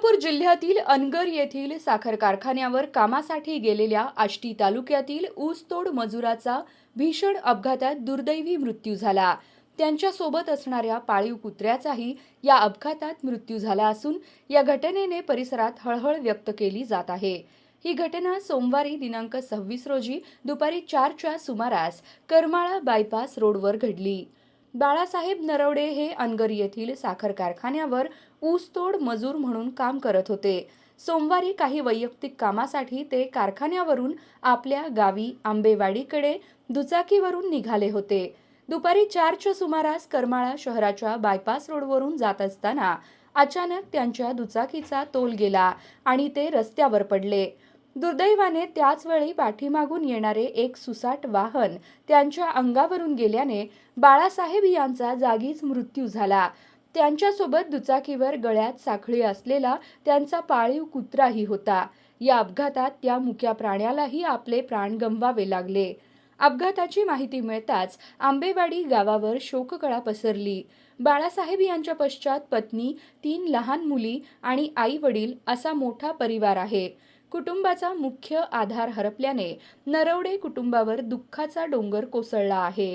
सोलापूर जिल्ह्यातील अनगर येथील साखर कारखान्यावर कामासाठी गेलेल्या आष्टी तालुक्यातील ऊसतोड मजुराचा भीषण अपघातात दुर्दैवी मृत्यू झाला. त्यांच्यासोबत असणाऱ्या पाळीव कुत्र्याचाही या अपघातात मृत्यू झाला असून या घटनेने परिसरात हळहळ व्यक्त केली जात आहे. ही घटना सोमवारी दिनांक सव्वीस रोजी दुपारी चारच्या सुमारास करमाळा बायपास रोडवर घडली. बाळासाहेब नरवडे हे अनगर येथील साखर कारखान्यावर ऊसतोड मजूर म्हणून काम करत होते. सोमवारी काही वैयक्तिक कामासाठी ते कारखान्यावरून आपल्या गावी आंबेवाडीकडे दुचाकीवरून निघाले होते. दुपारी चारच्या सुमारास करमाळा शहराच्या बायपास रोडवरून जात असताना अचानक त्यांच्या दुचाकीचा तोल गेला आणि ते रस्त्यावर पडले. दुर्दैवाने त्याचवेळी पाठीमागून येणारे एक सुसाट वाहन त्यांच्या अंगावरून गेल्याने बाळासाहेब यांचा जागीच मृत्यू झाला. त्यांच्यासोबत दुचाकीवर गळ्यात साखळी असलेला त्यांचा पाळीव कुत्राही होता. या अपघातात त्या मुक्या प्राण्यालाही आपले प्राण गमवावे लागले. अपघाताची माहिती मिळताच आंबेवाडी गावावर शोककळा पसरली. बाळासाहेब यांच्या पश्चात पत्नी तीन लहान मुली आणि आई वडील असा मोठा परिवार आहे. कुटुंबाचा मुख्य आधार हरपल्याने नरवडे कुटुंबावर दुःखाचा डोंगर कोसळला आहे.